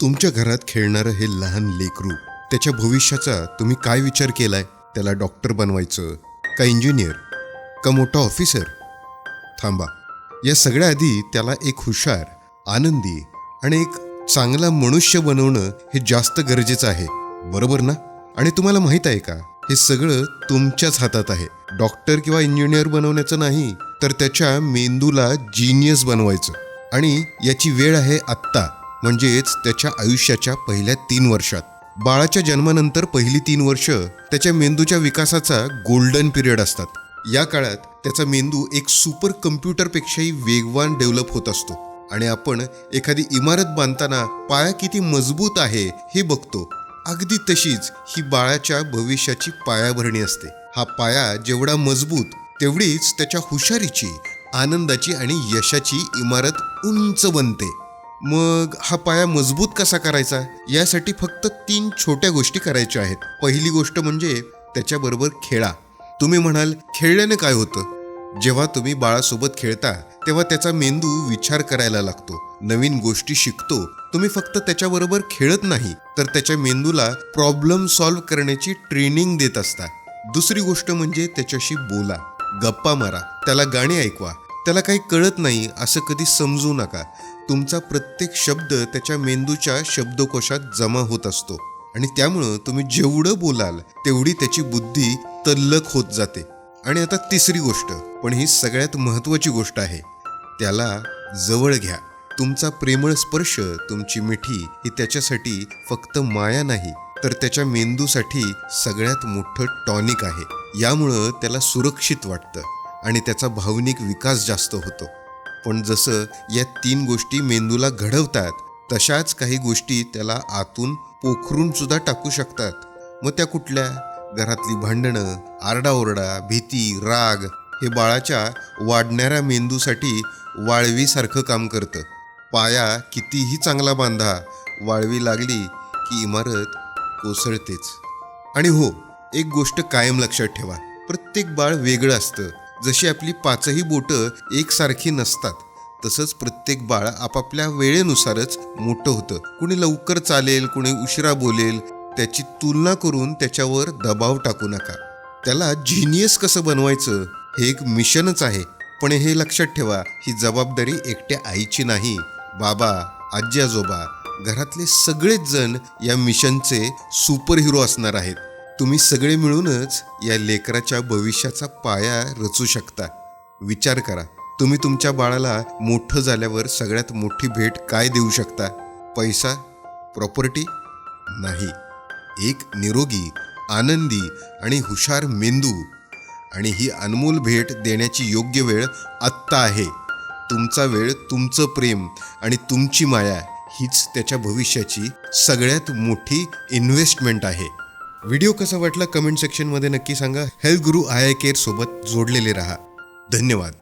तुमच्या घरात खेळणारं हे लहान लेकरू त्याच्या भविष्याचा तुम्ही काय विचार केलाय? त्याला डॉक्टर बनवायचं का इंजिनियर का मोठा ऑफिसर? थांबा. या सगळ्या आधी त्याला एक हुशार आनंदी आणि एक चांगला मनुष्य बनवणं हे जास्त गरजेचं आहे. बरोबर ना? आणि तुम्हाला माहीत आहे का? हे सगळं तुमच्याच हातात आहे. डॉक्टर किंवा इंजिनियर बनवण्याचं नाही तर त्याच्या मेंदूला जिनियस बनवायचं. आणि याची वेळ आहे आत्ता. म्हणजेच त्याच्या आयुष्याच्या पहिल्या तीन वर्षात. बाळाच्या जन्मानंतर पहिली तीन वर्ष त्याच्या मेंदूच्या विकासाचा गोल्डन पिरियड असतात. या काळात त्याचा मेंदू एक सुपर कम्प्युटरपेक्षाही वेगवान डेव्हलप होत असतो. आणि आपण एखादी इमारत बांधताना पाया किती मजबूत आहे हे बघतो. अगदी तशीच ही बाळाच्या भविष्याची पायाभरणी असते. हा पाया जेवढा मजबूत तेवढीच त्याच्या हुशारीची आनंदाची आणि यशाची इमारत उंच बनते. मग हा पाया मजबूत कसा करायचा? यासाठी फक्त तीन छोट्या गोष्टी करायच्या आहेत. पहिली गोष्ट म्हणजे त्याच्याबरोबर खेळा. तुम्ही म्हणाल खेळल्याने काय होतं? जेव्हा तुम्ही बाळासोबत खेळता तेव्हा त्याचा मेंदू विचार करायला लागतो. नवीन गोष्टी शिकतो. तुम्ही फक्त त्याच्याबरोबर खेळत नाही तर त्याच्या मेंदूला प्रॉब्लेम सॉल्व्ह करण्याची ट्रेनिंग देत असता. दुसरी गोष्ट म्हणजे त्याच्याशी बोला. गप्पा मारा. त्याला गाणी ऐकवा. त्याला काही कळत नाही असं कधी समजू नका. तुमचा प्रत्येक शब्द त्याच्या मेंदूच्या शब्दकोशात जमा होत असतो. आणि त्यामुळं तुम्ही जेवढं बोलाल तेवढी त्याची बुद्धी तल्लक होत जाते. आणि आता तिसरी गोष्ट पण ही सगळ्यात महत्त्वाची गोष्ट आहे. त्याला जवळ घ्या. तुमचा प्रेमळ स्पर्श तुमची मिठी ही त्याच्यासाठी फक्त माया नाही तर त्याच्या मेंदूसाठी सगळ्यात मोठं टॉनिक आहे. यामुळं त्याला सुरक्षित वाटतं. आणि त्याचा भावनिक विकास जास्त होतो. पण जसं या तीन गोष्टी मेंदूला घडवतात तशाच काही गोष्टी त्याला आतून पोखरून सुद्धा टाकू शकतात. मग त्या कुठल्या? घरातली भांडणं आरडाओरडा भीती राग हे बाळाच्या वाढणाऱ्या मेंदूसाठी वाळवीसारखं काम करतं. पाया कितीही चांगला बांधा वाळवी लागली की इमारत कोसळतेच. आणि हो एक गोष्ट कायम लक्षात ठेवा. प्रत्येक बाळ वेगळं असतं. जशी आपली पाचही बोटं एकसारखी नसतात तसंच प्रत्येक बाळ आपापल्या वेळेनुसारच मोठं होतं. कुणी लवकर चालेल कुणी उशिरा बोलेल त्याची तुलना करून त्याच्यावर दबाव टाकू नका. त्याला जिनियस कसं बनवायचं हे एक मिशनच आहे. पण हे लक्षात ठेवा ही जबाबदारी एकट्या आईची नाही. बाबा आजी आजोबा घरातले सगळेच जण या मिशनचे सुपर हिरो असणार आहेत. तुम्ही सगळे मिळूनच या लेकराच्या भविष्याचा पाया रचू शकता. विचार करा तुम्ही तुमच्या बाळाला मोठं झाल्यावर सगळ्यात मोठी भेट काय देऊ शकता? पैसा? प्रॉपर्टी? नाही. एक निरोगी आनंदी आणि हुशार मेंदू. आणि ही अनमोल भेट देण्याची योग्य वेळ आत्ता आहे. तुमचा वेळ तुमचं प्रेम आणि तुमची माया हीच त्याच्या भविष्याची सगळ्यात मोठी इन्व्हेस्टमेंट आहे. व्हिडिओ कसा वाटला कमेंट सेक्शनमध्ये नक्की सांगा. Health Guru I I care सोबत जोडलेले राहा. धन्यवाद.